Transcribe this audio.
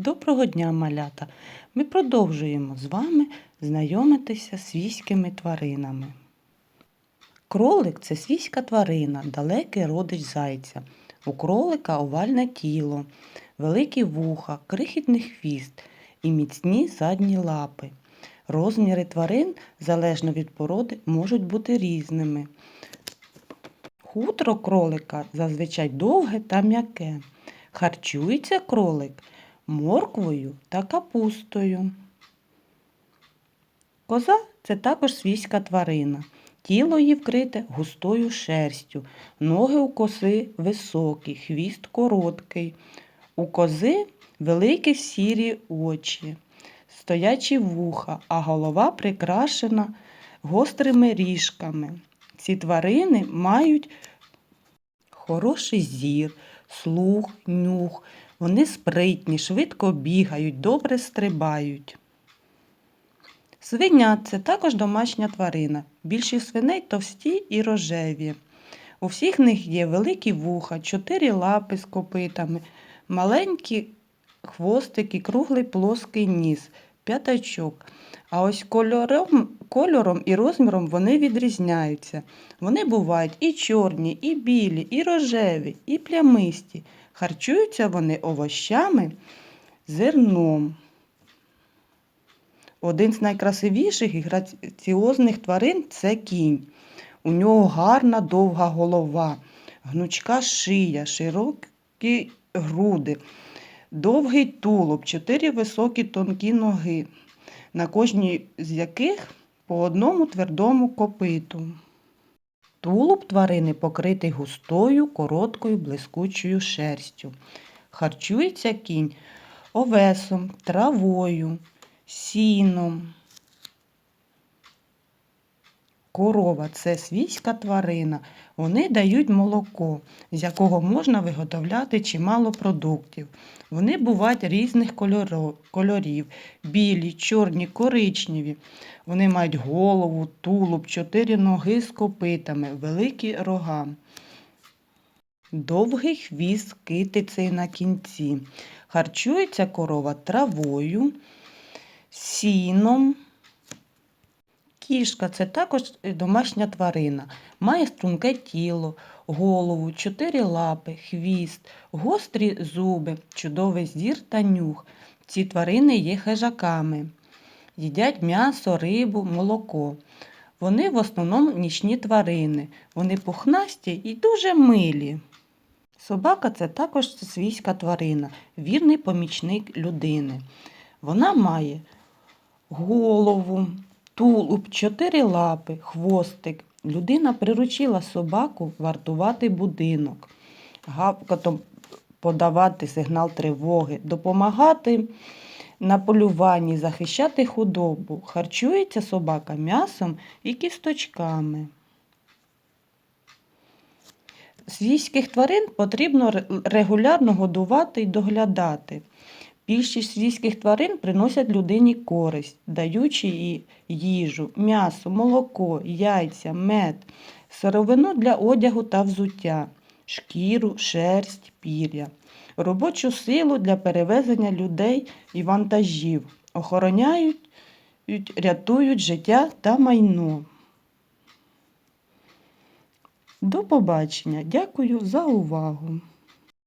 Доброго дня, малята! Ми продовжуємо з вами знайомитися з свійськими тваринами. Кролик це свійська тварина, далекий родич зайця. У кролика овальне тіло, великі вуха, крихітний хвіст і міцні задні лапи. Розміри тварин, залежно від породи, можуть бути різними. Хутро кролика зазвичай довге та м'яке. Харчується кролик морквою та капустою. Коза це також свійська тварина. Тіло її вкрите густою шерстю, ноги у коси високі, хвіст короткий. У кози великі сірі очі, стоячі вуха, а голова прикрашена гострими ріжками. Ці тварини мають хороший зір, слух, нюх. Вони спритні, швидко бігають, добре стрибають. Свиня це також домашня тварина. Більшість свиней товсті і рожеві. У всіх них є великі вуха, чотири лапи з копитами, маленькі хвостики, круглий плоский ніс, п'ятачок. А ось кольором, кольором і розміром вони відрізняються. Вони бувають і чорні, і білі, і рожеві, і плямисті. Харчуються вони овощами, зерном. Один з найкрасивіших і граціозних тварин це кінь. У нього гарна довга голова, гнучка шия, широкі груди, довгий тулуб, чотири високі тонкі ноги, на кожній з яких по одному твердому копиту. Тулуб тварини покритий густою, короткою, блискучою шерстю. Харчується кінь овесом, травою, сіном. Корова це свійська тварина. Вони дають молоко, з якого можна виготовляти чимало продуктів. Вони бувають різних кольорів білі, чорні, коричневі. Вони мають голову, тулуб, чотири ноги з копитами, великі рога. Довгий хвіст китицею на кінці. Харчується корова травою, сіном. Кішка це також домашня тварина. Має струнке тіло, голову, чотири лапи, хвіст, гострі зуби, чудовий зір та нюх. Ці тварини є хижаками. Їдять м'ясо, рибу, молоко. Вони в основному нічні тварини. Вони пухнасті і дуже милі. Собака це також свійська тварина, вірний помічник людини. Вона має голову, тулуб, чотири лапи, хвостик. Людина приручила собаку вартувати будинок, гавкотом подавати сигнал тривоги, допомагати на полюванні, захищати худобу. Харчується собака м'ясом і кісточками. Свійських тварин потрібно регулярно годувати і доглядати. Більшість свійських тварин приносять людині користь, даючи їй їжу, м'ясо, молоко, яйця, мед, сировину для одягу та взуття, шкіру, шерсть, пір'я, робочу силу для перевезення людей і вантажів, охороняють, рятують життя та майно. До побачення. Дякую за увагу.